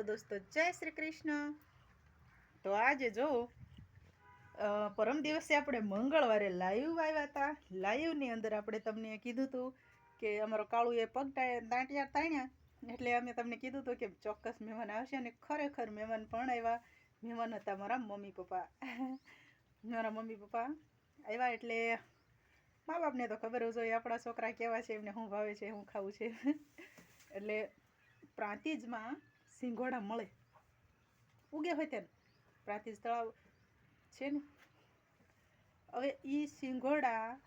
હાલો દોસ્તો, જય શ્રી કૃષ્ણ. તો આજે જો પરમ દિવસે આપણે મંગળવારે લાઈવ આવ્યા હતા. લાઈવની અંદર આપણે તમને કીધું હતું કે અમારો કાળુએ પગ ટા- દાંટિયા તાણ્યા. એટલે અમે તમને કીધું હતું કે ચોક્કસ મહેમાન આવશે અને ખરેખર મહેમાન પણ આવ્યા. મહેમાન હતા મારા મમ્મી પપ્પા. મારા મમ્મી પપ્પા આવ્યા એટલે મા બાપને તો ખબર જ હોય, આપણા છોકરા કેવા છે, એમને શું ભાવે છે, શું ખાવું છે. એટલે પ્રાંતિજમાં સિંગોડા મળે. ઉગે હોય તેને. પ્રાંતિજ તળાવ છે ને? હવે એ સિંગોડા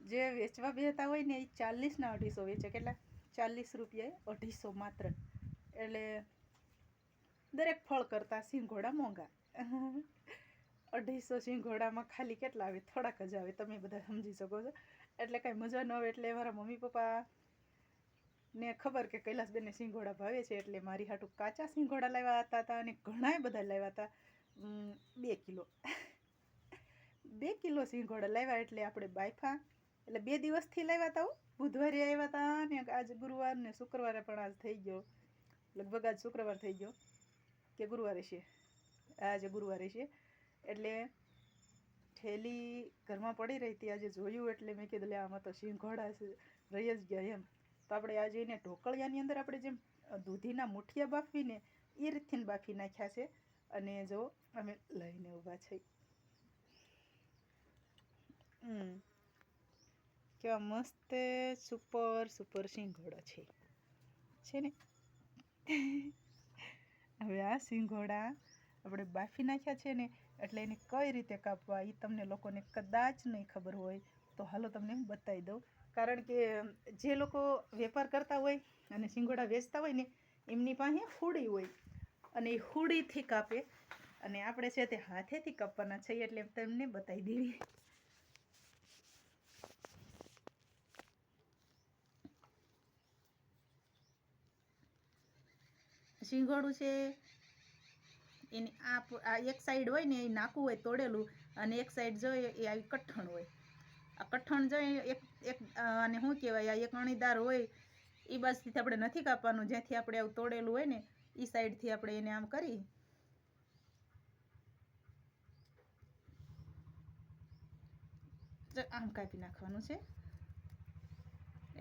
જે વેચવા બેતા હોય ને એ ચાલીસના અઢીસો વેચે. કેટલા? ચાલીસ રૂપિયાએ અઢીસો માત્ર. એટલે દરેક ફળ કરતાં સિંગોડા મોંઘા. અઢીસો સિંગોડામાં ખાલી કેટલા આવે? થોડાક જ આવે. તમે બધા સમજી શકો છો. એટલે કાંઈ મજા ન આવે. એટલે મારા મમ્મી પપ્પા ને ખબર કે કૈલાસબેનને સિંઘોડા ભાવે છે એટલે મારી હાટું કાચા સિંઘોડા લાવ્યા હતા હતા અને ઘણાય બધા લાવ્યા હતા. બે કિલો. બે કિલો સિંઘોડા લાવ્યા એટલે આપણે બાયફા, એટલે બે દિવસથી લાવ્યા હતા બુધવારે આવ્યા હતા અને આજ ગુરુવાર ને શુક્રવારે પણ આજ થઈ ગયો. લગભગ આજ શુક્રવાર થઈ ગયો કે ગુરુવારે છે? આજે ગુરુવારે છે. એટલે થેલી ઘરમાં પડી રહી હતી, આજે જોયું એટલે મેં કીધું લે આમાં તો સિંઘોડા રહી જ ગયા એમ. તો આપણે આજે એને ઢોકળિયાની અંદર આપણે જેમ દૂધીના મુઠિયા બાફીને એ રીતથી બાફી નાખ્યા છે. અને જો અમે લઈને ઊભા છે. હમ. કેવા મસ્ત, સુપર સુપર સિંઘોડો છે. છે ને? હવે આ સિંગોડા આપણે બાફી નાખ્યા છે ને, એટલે એને કઈ રીતે કાપવા એ તમને લોકોને કદાચ નહીં ખબર હોય, તો હાલો તમને બતાવી દઉં. કારણ કે, જે લોકો વેપાર કરતા હોય અને સિંગોડા વેચતા હોય ને, એમની પાસે હુડી હોય. અને એ હુડીથી કાપે. અને આપણે છે તે હાથેથી કાપવાના છીએ એટલે તમને બતાવી દેવી. સિંગોડું છે, એની આ એક સાઈડ હોય ને એ નાકું હોય તોડેલું અને એક સાઈડ જોઈએ એ આવી કઠણ હોય. આ કઠણ જાય એક એક, આને શું કહેવાય, આ એક અણીદાર હોય એ બાજુથી આપણે નથી કાપવાનું. જ્યાંથી આપણે આવું તોડેલું હોય ને એ સાઈડથી આપણે એને આમ કરી. આમ કાપી નાખવાનું છે.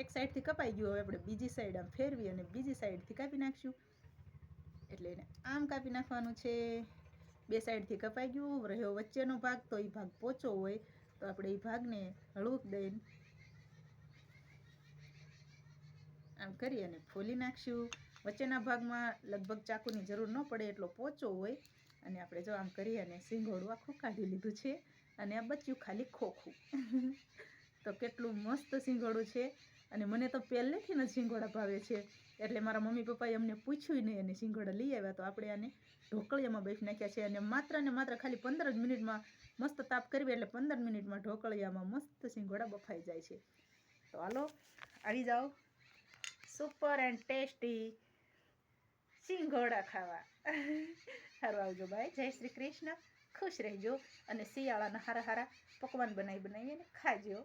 એક સાઈડથી કપાઈ ગયું, હવે આપણે બીજી સાઈડ આમ ફેરવી અને બીજી સાઈડથી કાપી નાખશું. એટલે એને આમ કાપી નાખવાનું છે. બે સાઈડથી કપાઈ ગયું, રહ્યો વચ્ચેનો ભાગ, તો એ ભાગ પોચો હોય. તો આપણે એ ભાગને હળવું દઈને આમ કરી અને ફોલી નાખશું. વચ્ચેના ભાગમાં લગભગ ચાકુની જરૂર ન પડે એટલો પોચો હોય. અને આપણે જો આમ કરી અને સિંગોડું આખું કાઢી લીધું છે અને આ બચ્યું ખાલી ખોખું. તો કેટલું મસ્ત સિંગોડું છે. અને મને તો પહેલેથી જ સિંગોડા ભાવે છે. એટલે મારા મમ્મી પપ્પાએ અમને પૂછ્યું નહીં અને સિંગોડા લઈ આવ્યા તો આપણે આને ઢોકળિયામાં બેસી નાખ્યા છે અને માત્ર ને માત્ર ખાલી પંદર જ મિનિટમાં મસ્ત તાપ કરવી એટલે પંદર મિનિટમાં ઢોકળિયામાં મસ્ત સિંગોડા બફાઈ જાય છે. તો હાલો, આવી જાઓ. સુપર એન્ડ ટેસ્ટી સિંગોડા ખાવા. સારું આવજો બાય જય શ્રી કૃષ્ણ. ખુશ રહેજો અને શિયાળાના હારા હારા પકવાન બનાવી બનાવીને ખાજો.